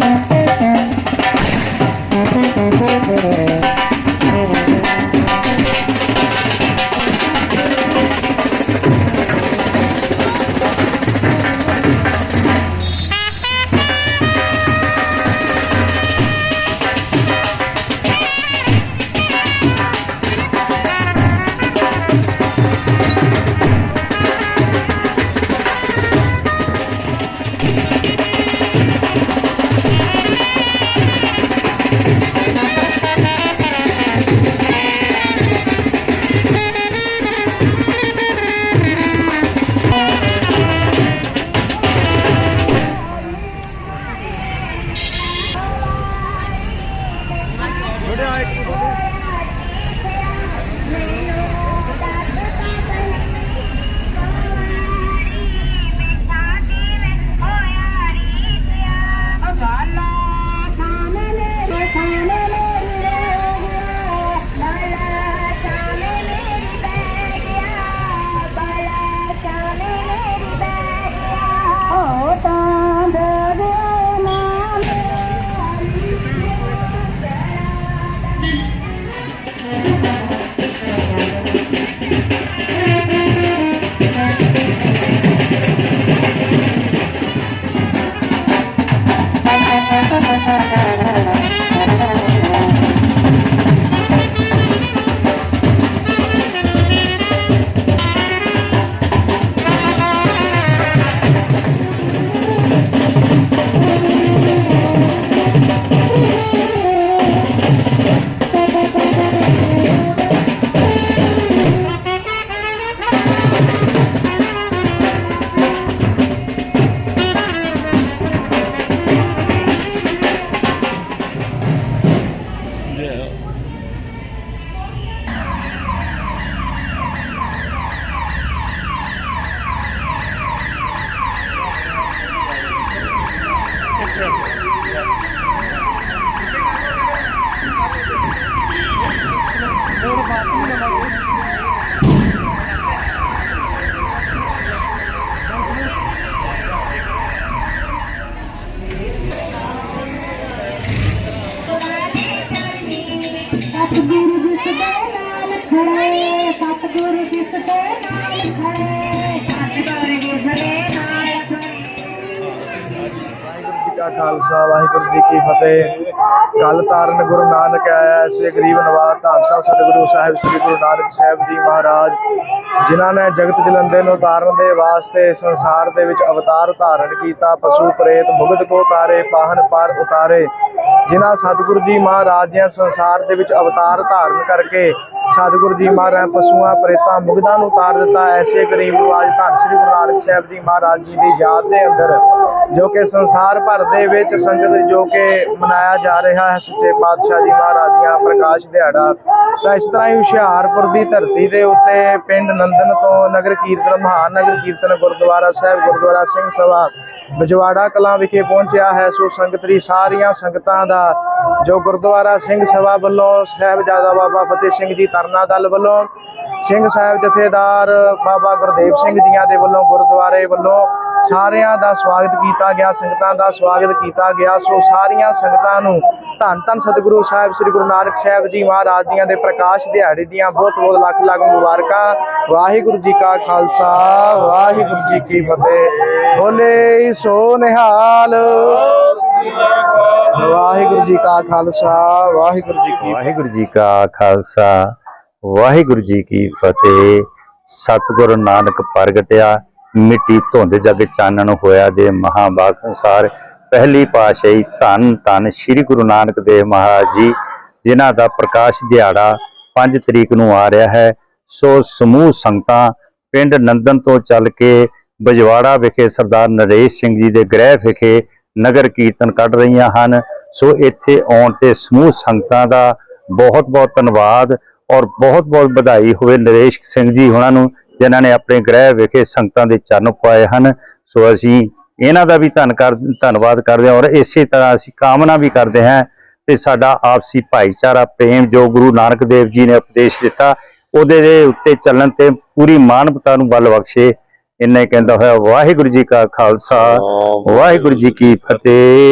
back. Mike. తీసుకుంటే సతగూరు తీసుకుంటే ਕਾ ਖਾਲਸਾ, ਵਾਹਿਗੁਰੂ ਜੀ ਕੀ ਫਤਿਹ। ਗੱਲ ਤਾਰਨ ਗੁਰੂ ਨਾਨਕ ਆਇਆ ਐਸੇ ਗਰੀਬ ਨਵਾਜ਼ ਧੰਨ ਧੰਨ ਸਤਿਗੁਰੂ ਸਾਹਿਬ, ਸ੍ਰੀ ਗੁਰੂ ਨਾਨਕ ਸਾਹਿਬ ਜੀ ਮਹਾਰਾਜ, ਜਿਨ੍ਹਾਂ ਨੇ ਜਗਤ ਜਲੰਦੇ ਨੂੰ ਤਾਰਨ ਦੇ ਵਾਸਤੇ ਸੰਸਾਰ ਦੇ ਵਿੱਚ ਅਵਤਾਰ ਧਾਰਨ ਕੀਤਾ, ਪਸ਼ੂ ਪ੍ਰੇਤ, ਮੁਗਧ ਕੋ ਤਾਰੇ ਪਾਹਨ ਪਾਰ ਉਤਾਰੇ। ਜਿਨ੍ਹਾਂ ਸਤਿਗੁਰੂ ਜੀ ਮਹਾਰਾਜ ਨੇ ਸੰਸਾਰ ਦੇ ਵਿੱਚ ਅਵਤਾਰ ਧਾਰਨ ਕਰਕੇ ਸਤਿਗੁਰੂ ਜੀ ਮਹਾਰਾਜ ਪਸ਼ੂਆਂ, ਪ੍ਰੇਤਾਂ, ਮੁਗਧਾਂ ਨੂੰ ਉਤਾਰ ਦਿੱਤਾ, ਐਸੇ ਗਰੀਬ ਨਵਾਜ ਧੰਨ ਸ੍ਰੀ ਗੁਰੂ ਨਾਨਕ ਸਾਹਿਬ ਜੀ ਮਹਾਰਾਜ ਜੀ ਦੀ ਯਾਦ ਦੇ ਅੰਦਰ ਜੋ ਕਿ ਸੰਸਾਰ ਭਰ ਦੇ ਵਿੱਚ ਸੰਗਤ ਜੋ ਕਿ ਮਨਾਇਆ ਜਾ ਰਿਹਾ ਹੈ ਸੱਚੇ ਪਾਤਸ਼ਾਹ ਜੀ ਮਹਾਰਾਜ ਜੀ ਪ੍ਰਕਾਸ਼ ਦਿਹਾੜਾ, ਤਾਂ ਇਸ ਤਰ੍ਹਾਂ ਹੀ ਹੁਸ਼ਿਆਰਪੁਰ ਦੀ ਧਰਤੀ ਦੇ ਉੱਤੇ ਪਿੰਡ ਨੰਦਨ ਤੋਂ ਨਗਰ ਕੀਰਤਨ, ਮਹਾਨ ਨਗਰ ਕੀਰਤਨ ਗੁਰਦੁਆਰਾ ਸਾਹਿਬ, ਗੁਰਦੁਆਰਾ ਸਿੰਘ ਸਭਾ ਬਜਵਾੜਾ ਕਲਾਂ ਵਿਖੇ ਪਹੁੰਚਿਆ ਹੈ। ਸੋ ਸੰਗਤਰੀ ਸਾਰੀਆਂ ਸੰਗਤਾਂ ਦਾ ਜੋ ਗੁਰਦੁਆਰਾ ਸਿੰਘ ਸਭਾ ਵੱਲੋਂ, ਸਾਹਿਬਜ਼ਾਦਾ ਬਾਬਾ ਫਤਿਹ ਸਿੰਘ ਜੀ ਤਰਨਾ ਦਲ ਵੱਲੋਂ, ਸਿੰਘ ਸਾਹਿਬ ਜਥੇਦਾਰ ਬਾਬਾ ਗੁਰਦੇਵ ਸਿੰਘ ਜੀਆਂ ਦੇ ਵੱਲੋਂ, ਗੁਰਦੁਆਰੇ ਵੱਲੋਂ ਸਾਰਿਆਂ ਦਾ ਸਵਾਗਤ ਕੀਤਾ ਗਿਆ, ਸੰਗਤਾਂ ਦਾ ਸਵਾਗਤ ਕੀਤਾ ਗਿਆ। ਸੋ ਸਾਰੀਆਂ ਸੰਗਤਾਂ ਨੂੰ ਧੰਨ ਧੰਨ ਸਤਿਗੁਰੂ ਸਾਹਿਬ, ਸ੍ਰੀ ਗੁਰੂ ਨਾਨਕ ਸਾਹਿਬ ਜੀ ਮਹਾਰਾਜ ਜੀਆਂ ਦੇ ਪ੍ਰਕਾਸ਼ ਦਿਹਾੜੇ ਦੀਆਂ ਬਹੁਤ ਬਹੁਤ ਲੱਖ ਲੱਖ ਮੁਬਾਰਕਾਂ। ਵਾਹਿਗੁਰੂ ਜੀ ਕਾ ਖਾਲਸਾ, ਵਾਹਿਗੁਰੂ ਜੀ ਕੀ ਫਤਿਹ। ਬੋਲੇ ਸੋ ਨਿਹਾਲ। ਵਾਹਿਗੁਰੂ ਜੀ ਕਾ ਖਾਲਸਾ, ਵਾਹਿਗੁਰੂ ਜੀ ਕੀ ਵਾਹਿਗੁਰੂ ਜੀ ਕਾ ਖਾਲਸਾ, ਵਾਹਿਗੁਰੂ ਜੀ ਕੀ ਫਤਿਹ। ਸਤਿਗੁਰੂ ਨਾਨਕ ਪ੍ਰਗਟਿਆ। ਮਿੱਟੀ ਧੁੰਦ ਜਗ ਚਾਨਣ ਹੋਇਆ ਦੇ ਮਹਾਬਾਗ ਸੰਸਾਰ। ਪਹਿਲੀ ਪਾਸ਼ਾਹੀ ਧੰਨ ਧੰਨ ਸ੍ਰੀ ਗੁਰੂ ਨਾਨਕ ਦੇਵ ਮਹਾਰਾਜ ਜੀ, ਜਿਨ੍ਹਾਂ ਦਾ ਪ੍ਰਕਾਸ਼ ਦਿਹਾੜਾ 5 ਤਰੀਕ ਨੂੰ ਆ ਰਿਹਾ ਹੈ। ਸੋ ਸਮੂਹ ਸੰਗਤਾਂ ਪਿੰਡ ਨੰਦਨ ਤੋਂ ਚੱਲ ਕੇ ਬਜਵਾੜਾ ਵਿਖੇ ਸਰਦਾਰ ਨਰੇਸ਼ ਸਿੰਘ ਜੀ ਦੇ ਗ੍ਰਹਿ ਵਿਖੇ ਨਗਰ ਕੀਰਤਨ ਕੱਢ ਰਹੀਆਂ ਹਨ। ਸੋ ਇੱਥੇ ਆਉਣ ਤੇ ਸਮੂਹ ਸੰਗਤਾਂ ਦਾ ਬਹੁਤ ਬਹੁਤ ਧੰਨਵਾਦ ਔਰ ਬਹੁਤ ਬਹੁਤ ਵਧਾਈ ਹੋਵੇ ਨਰੇਸ਼ ਸਿੰਘ ਜੀ ਉਹਨਾਂ ਨੂੰ। ਜਿਨ੍ਹਾਂ ਨੇ ਆਪਣੇ ਗ੍ਰਹਿ ਵਿਖੇ ਸੰਗਤਾਂ ਦੇ ਚਰਨ ਪਾਏ ਹਨ। ਸੋ ਅਸੀਂ ਇਹਨਾਂ ਦਾ ਵੀ ਧੰਨ ਕਰ ਧੰਨਵਾਦ ਕਰਦੇ ਹਾਂ ਔਰ ਇਸੇ ਤਰ੍ਹਾਂ ਅਸੀਂ ਕਾਮਨਾ ਵੀ ਕਰਦੇ ਹਾਂ ਤੇ ਸਾਡਾ ਆਪਸੀ ਭਾਈਚਾਰਾ ਪ੍ਰੇਮ ਜੋ ਗੁਰੂ ਨਾਨਕ ਦੇਵ ਜੀ ਨੇ ਉਪਦੇਸ਼ ਦਿੱਤਾ ਉਹਦੇ ਦੇ ਉੱਤੇ ਚੱਲਣ ਤੇ ਪੂਰੀ ਮਾਨਵਤਾ ਨੂੰ ਬਲ ਬਖਸ਼ੇ। ਇੰਨੇ ਕਹਿੰਦਾ ਹੋਇਆ ਵਾਹਿਗੁਰੂ ਜੀ ਕਾ ਖਾਲਸਾ ਵਾਹਿਗੁਰੂ ਜੀ ਕੀ ਫਤਿਹ।